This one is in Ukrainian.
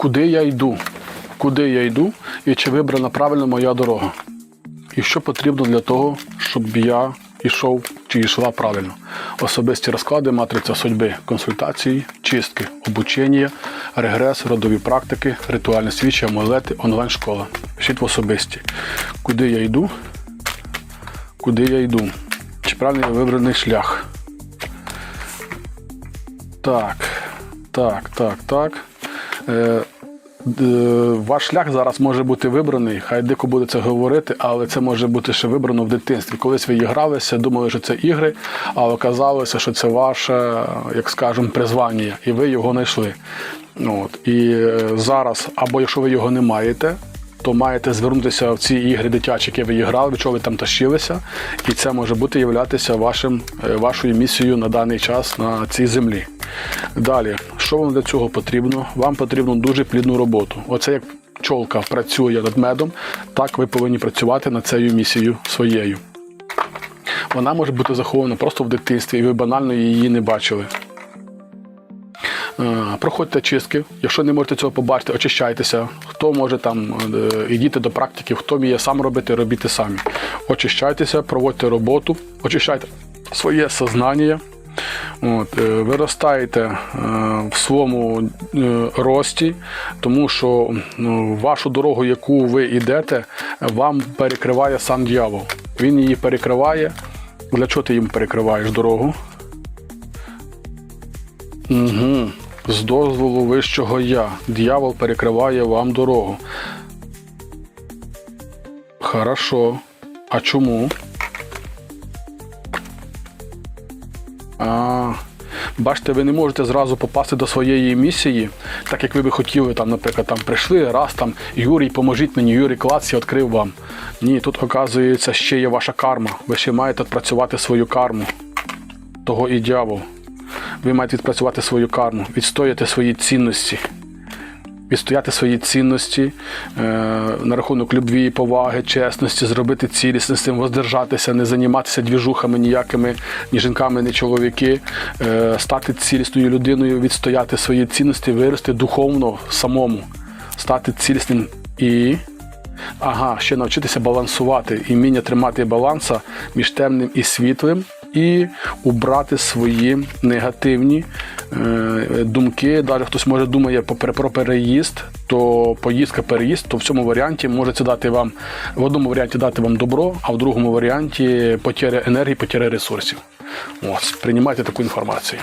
куди я йду, куди я йду і чи вибрана правильно моя дорога. І що потрібно для того, щоб я йшов чи йшла правильно. Особисті розклади, матриця судьби, консультації, чистки, обучення, регрес, родові практики, ритуальні свічі, амулети, онлайн-школа. Пишіть в особисті. Куди я йду? Куди я йду? Чи правильно я вибраний шлях? Так, так, так, так. Е, д- ваш шлях зараз може бути вибраний, хай дико буде це говорити, але це може бути ще вибрано в дитинстві. Колись ви гралися, думали, що це ігри, а оказалося, що це ваше, як скажемо, призвання, і ви його знайшли. От. І е, зараз, або якщо ви його не маєте, то маєте звернутися в ці ігри дитячі, які ви грали, чого ви там тащилися, і це може бути являтися вашим, е, вашою місією на даний час на цій землі. Далі, що вам для цього потрібно? Вам потрібно дуже плідну роботу. Оце як пчолка працює над медом, так ви повинні працювати над цією місією своєю. Вона може бути захована просто в дитинстві, і ви банально її не бачили. Е, Проходьте чистки. Якщо не можете цього побачити, очищайтеся. Хто може там е, ідіть до практики, хто вміє сам робити, робіть самі. Очищайтеся, проводьте роботу, очищайте своє сознання. От, е, виростаєте е, в своєму е, рості, тому що ну, вашу дорогу, яку ви йдете, вам перекриває сам дьявол. Він її перекриває. Для чого ти їм перекриваєш дорогу? Угу. З дозволу вищого я. Дьявол перекриває вам дорогу. Хорошо. А чому? А, бачите, ви не можете зразу попасти до своєї місії, так як ви би хотіли, там, наприклад, там прийшли, раз там Юрій, поможіть мені, Юрій клац, я відкрив вам. Ні, тут, оказується, ще є ваша карма. Ви ще маєте відпрацювати свою карму. Того і дьявол. Ви маєте відпрацювати свою карму, відстояти свої цінності. Відстояти свої цінності е, на рахунок любві, поваги, чесності, зробити цілісністю, воздержатися, не займатися двіжухами ніякими, ні жінками, ні чоловіки, е, стати цілісною людиною, відстояти свої цінності, вирости духовно самому, стати цілісним і. Ага, ще навчитися балансувати і вміння тримати баланса між темним і світлим, і убрати свої негативні думки. Далі хтось може думає про, переїзд, то поїздка, переїзд, то в цьому варіанті може це дати вам в одному варіанті дати вам добро, а в другому варіанті потеря енергії, потеря ресурсів. Ось, приймайте таку інформацію.